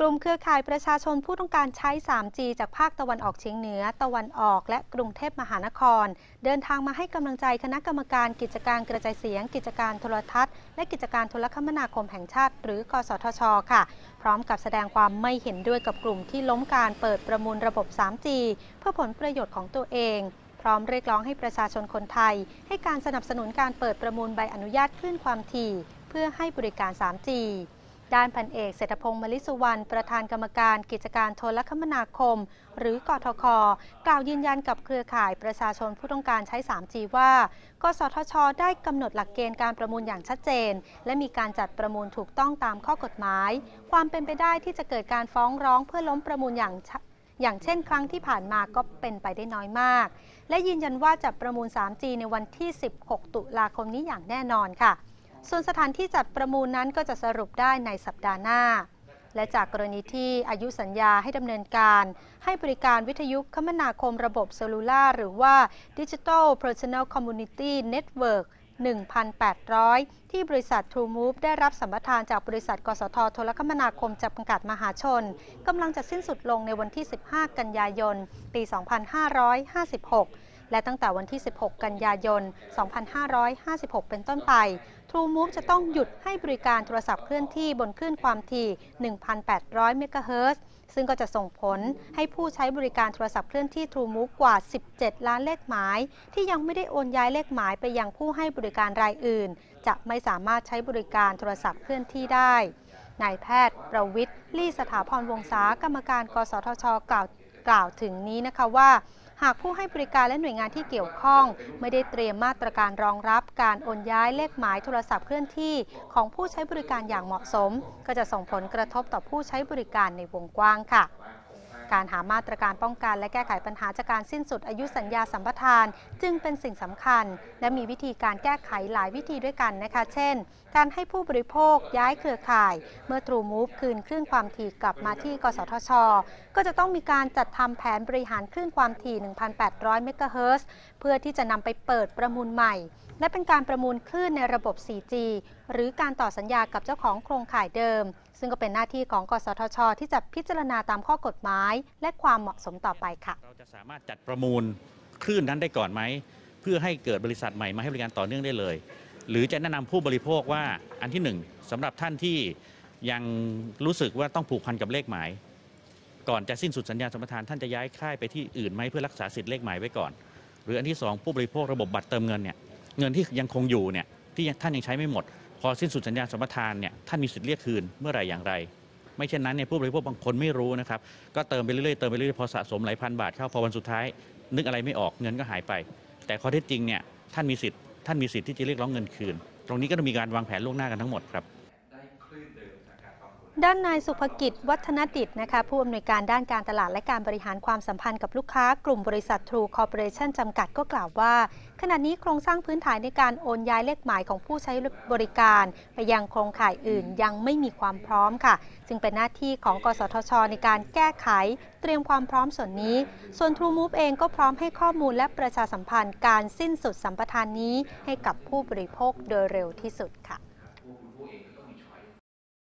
กลุ่มเครือข่ายประชาชนผู้ต้องการใช้ 3G จากภาคตะวันออกเฉียงเหนือ ตะวันออก และกรุงเทพมหานคร เดินทางมาให้กำลังใจคณะกรรมการกิจการกระจายเสียง กิจการโทรทัศน์ และกิจการโทรคมนาคมแห่งชาติ หรือ กสทช ค่ะ พร้อมกับแสดงความไม่เห็นด้วยกับกลุ่มที่ล้มการเปิดประมูลระบบ 3G เพื่อผลประโยชน์ของตัวเองพร้อมเรียกร้องให้ประชาชนคนไทย ให้การสนับสนุนการเปิดประมูลใบอนุญาตคลื่นความถี่ เพื่อให้บริการ 3G ด้านพันเอกเศรษฐพงศ์มลิสุวรรณประธานกรรมการกิจการโทรคมนาคม หรือกทค กล่าวยืนยันกับเครือข่ายประชาชนผู้ต้องการใช้ 3G ว่า กสทช ได้กำหนดหลักเกณฑ์การประมูลอย่างชัดเจน และมีการจัดประมูลถูกต้องตามข้อกฎหมาย ความเป็นไปได้ที่จะเกิดการฟ้องร้องเพื่อล้มประมูลอย่างอย่างเช่นครั้งที่ผ่านมาก็เป็นไปได้น้อยมาก และยืนยันว่าจะประมูล 3G ในวันที่ 16 ตุลาคมนี้อย่างแน่นอนค่ะ ส่วนสถานที่จัดประมูลนั้นก็จะสรุปได้ในสัปดาห์หน้า และจากกรณีที่อายุสัญญาให้ดำเนินการ ให้บริการวิทยุคมนาคมระบบเซลลูล่าหรือว่า Digital Personal Community Network 1,800 ที่บริษัท True Move ได้รับสัมปทานจากบริษัท กสทโทรคมนาคมจำกัดมหาชน กำลังจะสิ้นสุดลงในวันที่ 15 กันยายน ปี 2556 และตั้งแต่วันที่ 16 กันยายน 2556 เป็นต้นไป True Move จะต้องหยุดให้บริการโทรศัพท์เคลื่อนที่บนคลื่นความถี่ 1,800 เมกะเฮิรตซ์ซึ่งก็จะส่งผลให้ผู้ใช้บริการโทรศัพท์เคลื่อนที่ True Move กว่า 17 ล้านเลขหมาย ที่ยังไม่ได้โอนย้ายเลขหมายไปยังผู้ให้บริการรายอื่น จะไม่สามารถใช้บริการโทรศัพท์เคลื่อนที่ได้นายแพทย์ ประวิทย์ลี่สถาพรวงศากรรมการ กสทช กล่าว กล่าวถึงนี้นะคะว่า หากผู้ให้บริการและหน่วยงานที่เกี่ยวข้อง ไม่ได้เตรียมมาตรการรองรับการโอนย้ายเลขหมายโทรศัพท์เคลื่อนที่ของผู้ใช้บริการอย่างเหมาะสม ก็จะส่งผลกระทบต่อผู้ใช้บริการในวงกว้างค่ะ การหามาตรการป้องกันและแก้ไขปัญหาจากการสิ้นสุดอายุสัญญาสัมปทาน จึงเป็นสิ่งสำคัญ และมีวิธีการแก้ไขหลายวิธีด้วยกันนะคะ เช่น การให้ผู้บริโภคย้ายเครือข่าย เมื่อ True Move คืนคลื่นความถี่กลับมาที่กสทช ก็จะต้องมีการจัดทำแผนบริหารคลื่นความถี่ 1,800 เมกะเฮิรตซ์เพื่อที่จะนำไปเปิดประมูลใหม่ และเป็นการประมูลคลื่นในระบบ 4G หรือการต่อสัญญากับเจ้าของโครงข่ายเดิม ซึ่งก็เป็นหน้าที่ของกสทช ที่จะพิจารณาตามข้อกฎหมายและความเหมาะสมต่อไปค่ะ เราจะสามารถจัดประมูลคลื่นนั้นได้ก่อนไหม เพื่อให้เกิดบริษัทใหม่มาให้บริการต่อเนื่องได้เลย หรือจะแนะนำผู้บริโภคว่าอันที่หนึ่งสำหรับท่านที่ยังรู้สึกว่าต้องผูกพันกับเลขหมาย ก่อนจะสิ้นสุดสัญญาสัมปทานท่านจะย้ายค่ายไปที่อื่นไหมเพื่อรักษาสิทธิ์เลขหมายไว้ก่อน หรืออันที่ 2 ผู้บริโภคระบบบัตรเติมเงินเนี่ยเงินที่ยังคงอยู่เนี่ยที่ท่านยังใช้ไม่หมด พอสิ้นสุดสัญญาสัมปทานเนี่ยท่านมีสิทธิ์เรียกคืนเมื่อไหร่อย่างไร ไม่เช่นนั้นเนี่ยผู้บริโภคบางคนไม่รู้นะครับ ก็เติมไปเรื่อยๆเติมไปเรื่อยๆพอสะสมหลายพันบาทเข้าพอวันสุดท้าย นึกอะไรไม่ออกเงินก็หายไป แต่ข้อเท็จจริงเนี่ยท่านมีสิทธิ์ท่านมีสิทธิ์ที่จะเรียกร้องเงินคืน ตรงนี้ก็ต้องมีการวางแผนล่วงหน้ากันทั้งหมดครับ ด้านนายสุภกิจวัฒนดิตนะคะผู้อำนวยการด้านการตลาดและการบริหารความสัมพันธ์กับลูกค้ากลุ่มบริษัททรูคอร์ปอเรชั่นจำกัดก็กล่าวว่า ขณะนี้โครงสร้างพื้นฐานในการโอนย้ายเลขหมายของผู้ใช้บริการ ไปยังโครงข่ายอื่นยังไม่มีความพร้อมค่ะ จึงเป็นหน้าที่ของกสทช ในการแก้ไข เตรียมความพร้อมส่วนนี้ ส่วน True Move เองก็พร้อมให้ข้อมูลและประชาสัมพันธ์การสิ้นสุดสัมปทานนี้ให้กับผู้บริโภคโดยเร็วที่สุดค่ะ